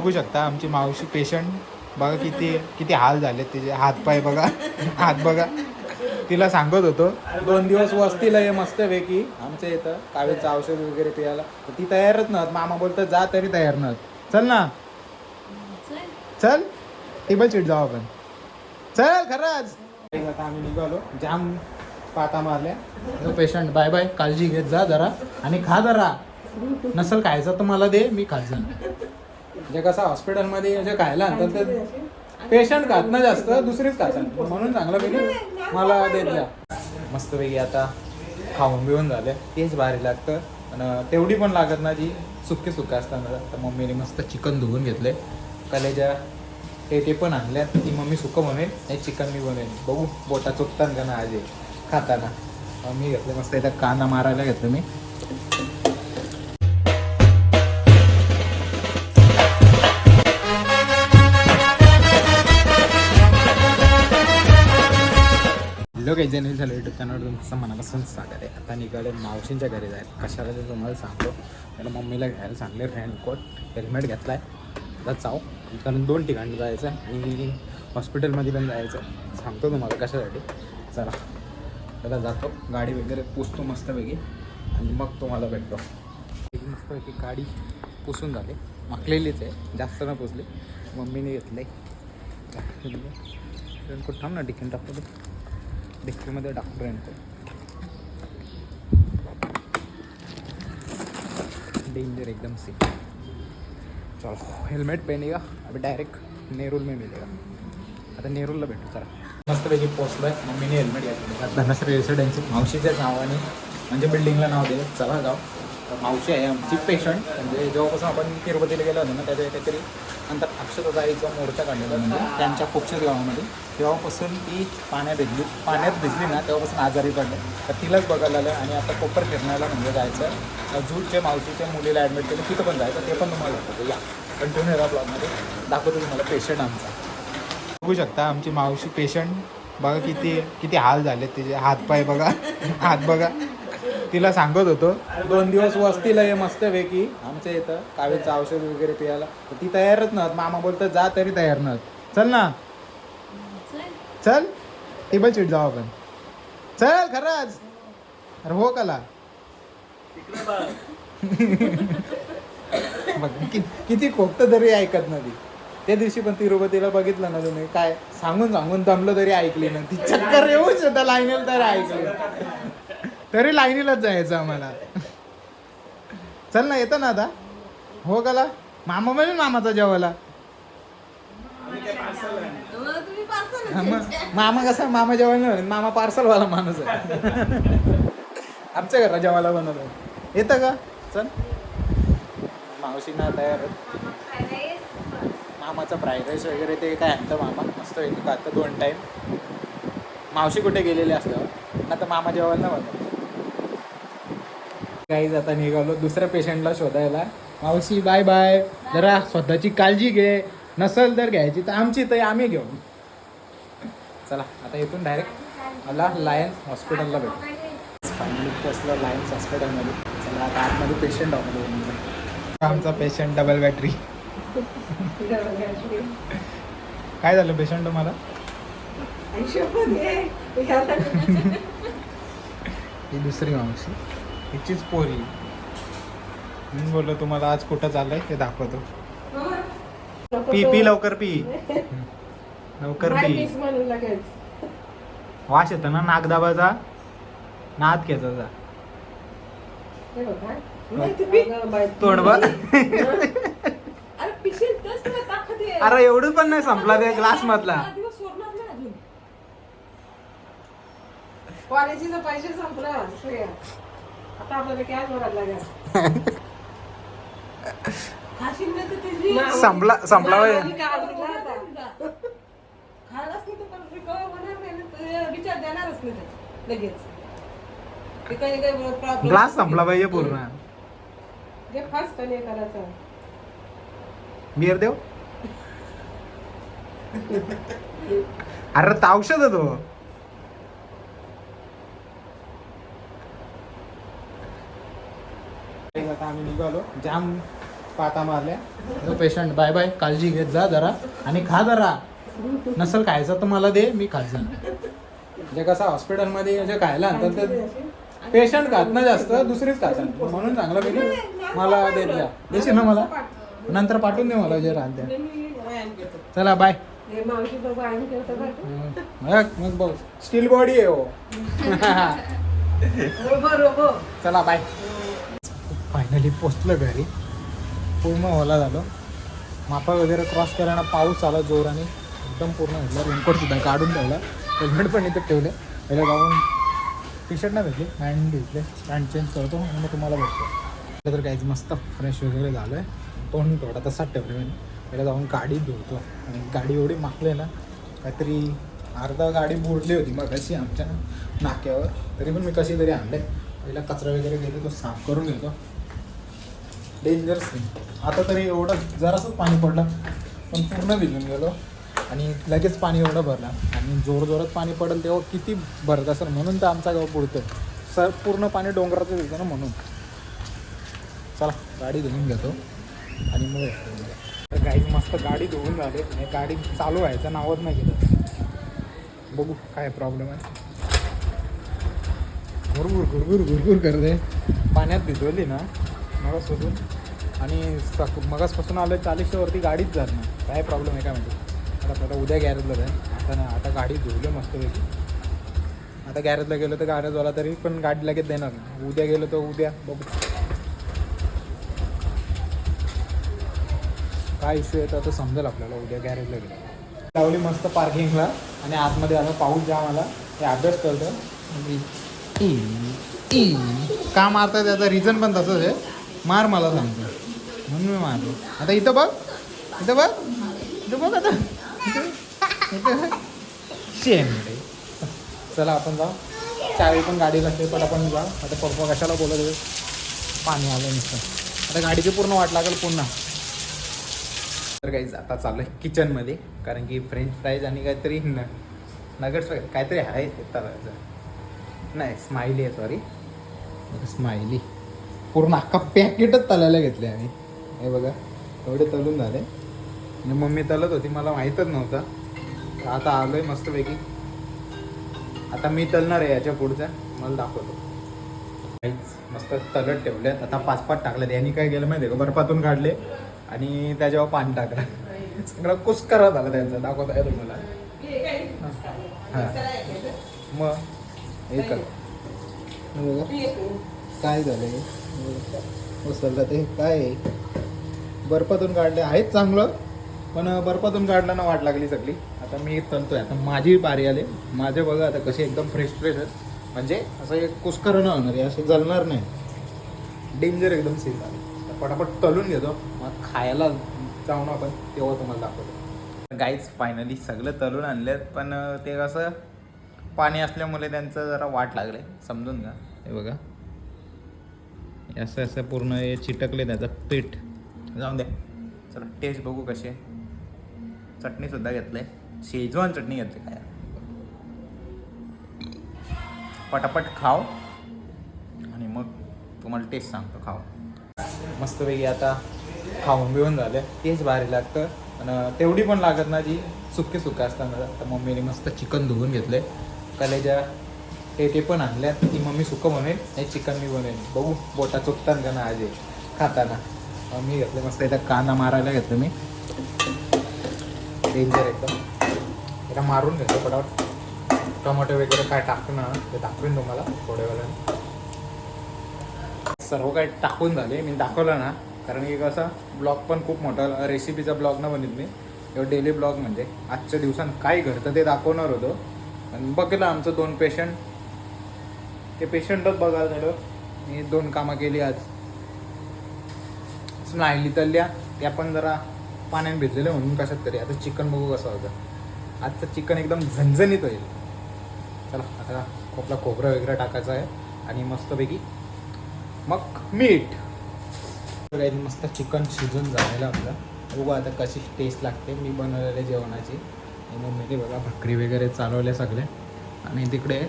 बघू शकता आमची मावशी पेशंट बघा किती किती हाल झाले तिचे. हातपाय बघा. हात बघा. तिला सांगत होतो दोन दिवस वस्तीला ये मस्तपैकी. आमच्या इथं कावेचं औषध वगैरे पियाला ती तयारच नव्हत. मामा बोलतो जा तरी तयार नव्हत. चल ना. चल. टेबल सीट जाऊ आपण. चल खरंच. आता आम्ही निघालो. जाम पाता मारल्या. Patient bye bye. काळजी घेत जा जरा. आणि खा जरा. नसल खायचं तर मला दे. मी खात जाईन म्हणजे कसं हॉस्पिटलमध्ये जे खायला आणतात ते पेशंट खात ना जास्त दुसरीच खातात. म्हणून चांगलं पैकी मला देत द्या मस्तपैकी आता खाऊन बिऊन झाले. तेच भारी लागतं. आणि तेवढी पण लागत ना जी सुक्के सुक्के असताना तर मम्मीने मस्त चिकन धुवून घेतले. कलेच्या ते ते पण आणल्या ती मम्मी सुकं बनवेल हे चिकन मी बनवेल. बघू बोटा चुकतात का ना आज? खाताना. मी घेतले मस्त. इथं कांदा मारायला घेतलं मी. हॅलो काही जण झालं युट्यूब चॅनलवर तुमचं मनापासून स्वागत आहे. आता निघाले मावशींच्या घरी जाईल कशाला ते तुम्हाला सांगतो. त्याला मम्मीला घ्यायला सांगले रेनकोट हेल्मेट घेतला आहे आता जाऊ. कारण दोन ठिकाणी जायचं आहे. आणि हॉस्पिटलमध्ये पण जायचं आहे. सांगतो तुम्हाला कशासाठी. चला. त्याला जातो. गाडी वगैरे पुसतो मस्तपैकी. आणि मग तुम्हाला भेटतो. एक मस्तपैकी गाडी पुसून झाली. माकलेलीच आहे. जास्त न पुसली. मम्मीने घेतले रेनकोट थांब ना टिकन टाकतो. डिक्कीमध्ये रेनकोट डेंजर एकदम से चलो हेलमेट पहनेगा अभी डायरेक्ट नेरूल में मिलेगा. आता नेरूलला भेटू चला. मस्तपैकी पोचलो आहे मम्मीने हेल्मेट घेतलं धनश्री रेसिडेन्सी मावशीच्या नावाने म्हणजे बिल्डिंगला नाव दिलं. चला जाऊ. तर मावशी आहे आमची पेशंट म्हणजे जेव्हापासून आपण तिरुपतीला गेलो होतो ना त्याच्या काहीतरी नंतर अक्षताईचा मोर्चा काढलेला म्हणजे त्यांच्या कुक्षत गावामध्ये. तेव्हापासून ती पाण्यात भिजली. पाण्यात भिजली ना तेव्हापासून आजारी पडले. तर तिलाच बघायला आलं आणि आता कोपर फिरण्याला म्हणजे जायचं जूटच्या मावशीच्या मुलीला ॲडमिट केलं तिथं पण जायचं. ते पण तुम्हाला दाखवतो. या. कंटिन्यू या ब्लॉगमध्ये दाखवतो तुम्हाला पेशंट आमचा. बघू शकता आमची मावशी पेशंट बघा किती किती हाल झाले तिचे. हातपाय बघा. हात बघा. तिला सांगत होतो दोन दिवस वस्तीला ये मस्तपैकी आमच्या इथं कावेचं औषध वगैरे पियाला ती तयारच नव्हत. मामा बोलतो जा तरी तयार नव्हत. चल ना. चल. टेबल सीट जाऊ आपण. चल खरंच. अरे हो कला. बघ कि- किती खोकत तरी ऐकत नाही ती. त्या दिवशी पण तिरुपतीला बघितलं ना तुम्ही काय सांगून सांगून दमलं तरी ऐकली ना ती. चक्कर येऊ शकता लाईनीला तरी ऐकली. तरी लाईनीलाच जायचं आम्हाला. चल ना येतं ना आता. हो कला मामा म्हणजे मामाचा जेवायला. मग मामा कसा मामा जेवायला नाही मामा पार्सलवाला माणूस आहे. आमच्या घरा जेवायला बनवलं येतं का? चल. मावशी ना तयार मामाचा मामाचं फ्राईड राईस वगैरे ते काय आणतं मामा? मस्त येतो का आता दोन टाईम मावशी कुठे गेलेले असल्यावर? आता मामा जेवायला बनवलं बनवत काही आता निघालो दुसऱ्या पेशंटला शोधायला. मावशी बाय बाय जरा स्वतःची काळजी घे. नसल तर घ्यायची. तर आमची तर आम्ही घेऊ. चला आता इथून डायरेक्ट मला लायन्स हॉस्पिटलला भेटू. फायनली पोचलं लायन्स हॉस्पिटलमध्ये चला आता आतमध्ये पेशंट आहोत आमचा पेशंट डबल बॅटरी काय झालं पेशंट तुम्हाला? ही दुसरी मावशी. हिचीच पोरी. मी बोललो तुम्हाला आज कुठं चाललंय? ते दाखवतो. पी पी लवकर पी. लवकर पी. वास येतो ना नाक दाबाचा नात घ्यायचा तोंड बघ. अरे एवढं पण नाही संपला त्या ग्लास मधला. कॉलेजीचा पैसे संपला श्रेया. आता आपल्याला भरायला लागेल. संपला संपला नाही तर होणार नाही विचार देणारच नाही लगेच. ग्लास संपला पाहिजे पूर्ण. जे फास्ट हे करायचं बिअर देव? अरे औषध आहे तो आता आम्ही निघालो. जाम पाता मारल्या. जो पेशंट बाय बाय काळजी घेत जा जरा आणि खा जरा. नसल खायचं तर मला दे मी खात जाणार. म्हणजे कसं हॉस्पिटलमध्ये जे खायला आणतात ते पेशंट खात ना जास्त दुसरीच खातात. म्हणून चांगलं पैकी मला देत जा. देशील ना मला? नंतर पाठवून दे मला जे राहते. मी चला बाय. मग बघ. स्टील बॉडी आहे हो. चला बाय फायनली पोचलं घरी. पूर्ण ओला झालो. मापा वगैरे क्रॉस करायला पाऊस आला जोराने. एकदम पूर्ण घेतला रेनकोट सुद्धा काढून ठेवला. हेल्मेट पण इथं ठेवले. पहिलं जाऊन टी शर्ट नाही भेटली. पॅन्ट घेतले. पॅन्ट चेंज करतो आणि मग तुम्हाला भेटतो तर काहीच मस्त फ्रेश वगैरे झालं आहे तोंड थोडा तसाच ठेवलं मी. पहिला जाऊन गाडी धुतो. आणि गाडी एवढी मागली ना काहीतरी अर्धा गाडी बुडली होती मग कशी आमच्या नाक्यावर. तरी पण मी कशी तरी आणले पहिला कचरा वगैरे घेतो तो साफ करून घेतो. डेंजरस नाही आता तरी एवढं जरासंच पाणी पडलं पण पूर्ण भिजून गेलो. आणि लगेच पाणी एवढं भरलं. आणि जोर जोरात पाणी पडेल तेव्हा किती भरत असेल म्हणून तर आमचा गाव बुडतोय. सर पूर्ण पाणी डोंगराचं येतं ना म्हणून. चला गाडी धुवून घेतो. आणि मग येतो. तर मस्त गाडी धुवून झाली. आणि गाडी चालू व्हायचं नावच नाही गेलं बघू काय प्रॉब्लेम आहे. गुरगुर गुरगुर गुरगुर करते. पाण्यात भिजवली ना. मगच सोडून आणि सक मगासपासून आलं आहे चाळीसच्यावरती गाडीच जात नाही. काय प्रॉब्लेम आहे काय माहिती? आता आता उद्या गॅरेजला जाईल आता ना आता गाडी धुवलं मस्तपैकी आता गॅरेजला गेलो तर गॅरेजवाला तरी पण गाडी लगेच देणार नाही. उद्या गेलो तर उद्या बघू. काय इश्यू येतो आता समजेल आपल्याला उद्या गॅरेजला गेलो. लावली मस्त पार्किंगला आणि आतमध्ये आला पाऊस जाम आला. हे अभ्यास करतो का आता त्याचं रिझन पण तसंच आहे. मार मला सांगतो. म्हणून मी मारलो. आता इथं बघ. इथं बघ. इथं बघ आता. इथं इथं चला आपण जाऊ. चावी पण गाडी असते पण आपण जाऊ. आता पप्पा कशाला बोलत होते पाणी आलं नुसतं. आता गाडीची पूर्ण वाट लागेल पुन्हा. तर काहीच आता चालू आहे किचनमध्ये कारण की फ्रेंच फ्राईज आणि काहीतरी न नगर्स वगैरे काहीतरी आहे ते तळायचं नाही स्माइली आहे सॉरी स्माइली पूर्ण अख्खा पॅकेटच तलायला घेतले आम्ही. हे बघा एवढे तलून झाले. आणि मम्मी तलत होती मला माहीतच नव्हतं. तर आता आलो आहे मस्तपैकी. आता मी तलणार आहे याच्या पुढच्या मला दाखवतो. काहीच मस्त तलत ठेवल्यात. आता पाच पाच टाकल्यात. यांनी काय केलं माहिती आहे का? बर्फातून काढले आणि त्याच्यावर पाणी टाकलं. सगळं कुस्करा झाला त्यांचा. दाखवता आहे तुम्हाला? हां. मग हे कर. बघा. काय झालंय? हो, उचललं ते काय आहे? बर्फातून काढले. आहेत चांगलं पण बर्फातून काढलं वाट लागली सगळी. आता मी तलतोय आता माझी पारी आली. माझे बघा आता कसे एकदम फ्रेश फ्रेश आहेत. म्हणजे असं एक कुस्कर होणार आहे. असे जलणार नाही. डेंजर एकदम सेफ आले पटापट तलून घेतो. मग खायला जाऊ ना आपण तेव्हा तुम्हाला दाखवतो. गाईच फायनली सगळं तलून आणलेत पण ते कसं पाणी असल्यामुळे त्यांचं जरा वाट लागले. समजून घ्या. हे बघा. असं असं पूर्ण हे चिटकले त्याचं पीठ. जाऊन द्या चला टेस्ट बघू कसे चटणीसुद्धा घेतलंय. शेजवान चटणी घेतली काय पटापट खाव. आणि मग तुम्हाला टेस्ट सांगतो खाव. मस्तपैकी आता खाऊन बिऊन झालं. तेच भारी लागतं. आणि तेवढी पण लागत ना जी सुके सुके असताना तर मम्मीने मस्त चिकन धुवून घेतलंय. कलेजा ते ते पण आणल्यात ती मम्मी सुकं म्हणेल हे चिकन मी बनवेल. बघू बोटा चुकतात का ना आज खाताना. मी घेतलं मस्त एकदा कांदा मारायला घेतलं मी. डेंजर एकदम. एकदा मारून घेतो पटापट टोमॅटो वगैरे काय टाकणार ते दाखवेन तुम्हाला थोड्या वेळाने. सर्व काही टाकून झाले मी दाखवलं ना कारण की कसं ब्लॉग पण खूप मोठा रेसिपीचा ब्लॉग ना बनित मी. किंवा डेली ब्लॉग म्हणजे आजच्या दिवसात काय घडतं ते दाखवणार होतो. आणि बघितलं आमचं दोन पेशंट ते पेशंटच बघायला झालं. मी दोन कामं केली आज. स्माइली तल्ल्या त्या पण जरा पाण्याने भिजलेलं म्हणून कशात तरी. आता चिकन बघू कसं होतं. आजचं चिकन एकदम झणझणीत होईल. चला आता खोपला खोबरं वगैरे टाकायचं आहे. आणि मस्तपैकी मग मीठ. मस्त चिकन शिजून झालेलं आपलं. बघू आता कशी टेस्ट लागते. मी बनवलेल्या जेवणाची. आणि मम्मीने बघा भाकरी वगैरे चालवल्या सगळे आणि तिकडे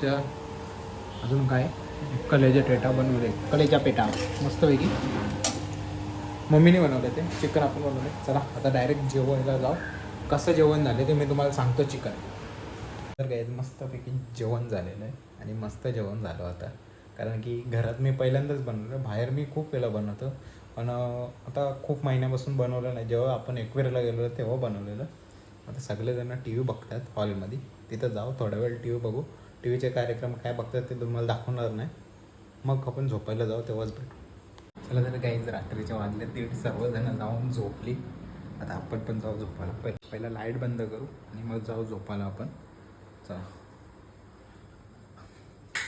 त्या अजून काय? कलेजा पेटा बनवले. कलेजा पेटा. मस्तपैकी. मम्मीने बनवले ते. चिकन आपण बनवले. चला आता डायरेक्ट जेवायला जाऊ. कसं जेवण झालं ते मी तुम्हाला सांगतो चिकन. तर काय मस्तपैकी जेवण झालेलं आहे आणि मस्त जेवण झालं आता. कारण की घरात मी पहिल्यांदाच बनवलं. बाहेर मी खूप वेळा बनवतो. पण आता खूप महिन्यापासून बनवलं नाही. जेव्हा आपण एकवेळेला गेलो तेव्हा बनवलेलं. आता सगळेजण टी व्ही बघतात हॉलमध्ये तिथं जाऊ. थोडा वेळ टी व्ही बघू. टी व्हीचे कार्यक्रम काय बघतात ते तुम्हाला दाखवणार नाही. मग आपण झोपायला जाऊ तेव्हाच भेटू. चला तर काहीच रात्रीच्या वाजले दीड सर्वजण जाऊन झोपली. आता आपण पण जाऊ झोपायला. पहि पहिला लाइट बंद करू आणि मग जाऊ झोपायला आपण. चला.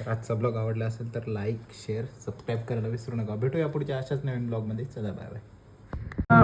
तर आजचा ब्लॉग आवडला असेल तर लाईक शेअर सबस्क्राईब करायला विसरू नका. भेटूया पुढच्या अशाच नवीन ब्लॉगमध्ये चला बाय बाय